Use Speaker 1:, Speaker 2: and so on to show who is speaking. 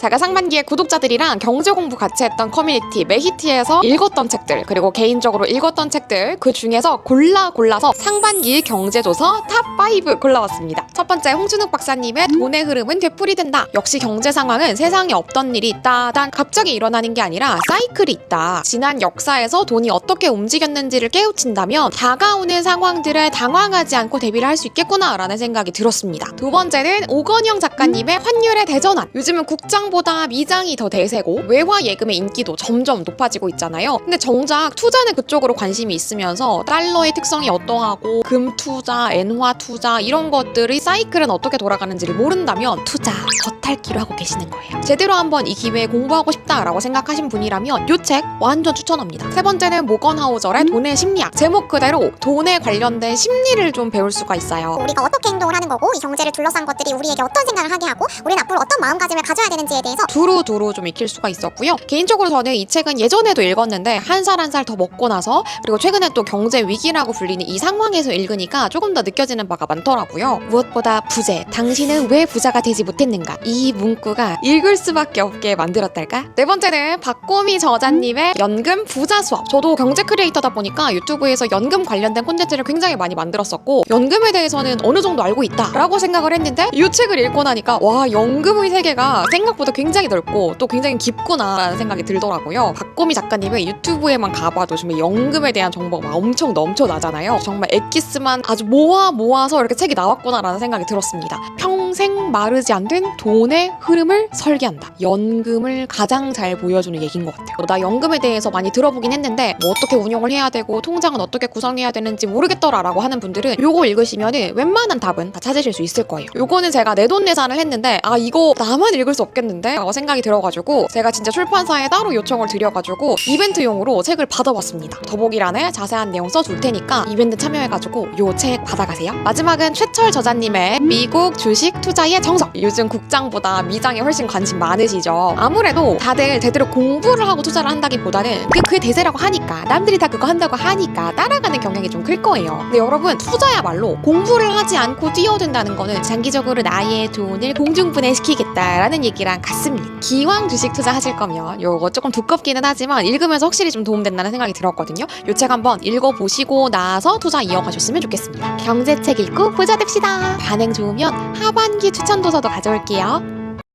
Speaker 1: 제가 상반기에 구독자들이랑 경제 공부 같이 했던 커뮤니티 메히티에서 읽었던 책들 그리고 개인적으로 읽었던 책들 그 중에서 골라 골라서 상반기 경제조서 탑5 골라왔습니다. 첫 번째 홍준욱 박사님의 돈의 흐름은 되풀이 된다. 역시 경제 상황은 세상에 없던 일이 있다. 단 갑자기 일어나는 게 아니라 사이클이 있다. 지난 역사에서 돈이 어떻게 움직였는지를 깨우친다면 다가오는 상황들에 당황하지 않고 대비를 할 수 있겠구나라는 생각이 들었습니다. 두 번째는 오건영 작가님의 환율의 대전환. 요즘은 국장 보다 미장이 더 대세고 외화 예금의 인기도 점점 높아지고 있잖아요. 근데 정작 투자는 그쪽으로 관심이 있으면서 달러의 특성이 어떠하고 금 투자, 엔화 투자 이런 것들의 사이클은 어떻게 돌아가는지를 모른다면 투자 겉핥기로 하고 계시는 거예요. 제대로 한번 이 기회에 공부하고 싶다라고 생각하신 분이라면 이 책 완전 추천합니다. 세 번째는 모건 하우절의 돈의 심리학. 제목 그대로 돈에 관련된 심리를 좀 배울 수가 있어요.
Speaker 2: 우리가 어떻게 행동을 하는 거고 이 경제를 둘러싼 것들이 우리에게 어떤 생각을 하게 하고 우리는 앞으로 어떤 마음가짐을 가져야 되는지에 대해서
Speaker 1: 두루두루 좀 익힐 수가 있었고요. 개인적으로 저는 이 책은 예전에도 읽었는데 한 살 한 살 더 먹고 나서 그리고 최근에 또 경제 위기라고 불리는 이 상황에서 읽으니까 조금 더 느껴지는 바가 많더라고요. 무엇보다 부재, 당신은 왜 부자가 되지 못했는가? 이 문구가 읽을 수밖에 없게 만들었달까? 네 번째는 박꼬미 저자님의 연금 부자 수업. 저도 경제 크리에이터다 보니까 유튜브에서 연금 관련된 콘텐츠를 굉장히 많이 만들었었고 연금에 대해서는 어느 정도 알고 있다라고 생각을 했는데 이 책을 읽고 나니까 와 연금의 세계가 생각보다 굉장히 넓고 또 굉장히 깊구나라는 생각이 들더라고요. 박꼬미 작가님의 유튜브에만 가봐도 정말 연금에 대한 정보가 막 엄청 넘쳐나잖아요. 정말 엑기스만 아주 모아 모아서 이렇게 책이 나왔구나라는 생각이 들었습니다. 평생 마르지 않는 돈의 흐름을 설계한다. 연금을 가장 잘 보여주는 얘기인 것 같아요. 나 연금에 대해서 많이 들어보긴 했는데 뭐 어떻게 운용을 해야 되고 통장은 어떻게 구성해야 되는지 모르겠더라라고 하는 분들은 요거 읽으시면은 웬만한 답은 다 찾으실 수 있을 거예요. 요거는 제가 내돈내산을 했는데 아 이거 나만 읽을 수 없겠는데? 라고 생각이 들어가지고 제가 진짜 출판사에 따로 요청을 드려가지고 이벤트용으로 책을 받아봤습니다. 더보기란에 자세한 내용 써줄 테니까 이벤트 참여해가지고 요 책 받아가세요. 마지막은 최철 저자님의 미국 주식 투 자의 정석. 요즘 국장보다 미장에 훨씬 관심 많으시죠. 아무래도 다들 제대로 공부를 하고 투자를 한다기보다는 그, 그 대세라고 하니까 남들이 다 그거 한다고 하니까 따라가는 경향이 좀 클 거예요. 근데 여러분 투자야말로 공부를 하지 않고 뛰어든다는 거는 장기적으로 나의 돈을 공중분해시키겠다라는 얘기랑 같습니다. 기왕 주식 투자 하실 거면 요거 조금 두껍기는 하지만 읽으면서 확실히 좀 도움된다는 생각이 들었거든요. 요 책 한번 읽어보시고 나서 투자 이어가셨으면 좋겠습니다. 경제책 읽고 부자 됩시다. 반응 좋으면 하반 기 추천 도서도 가져올게요.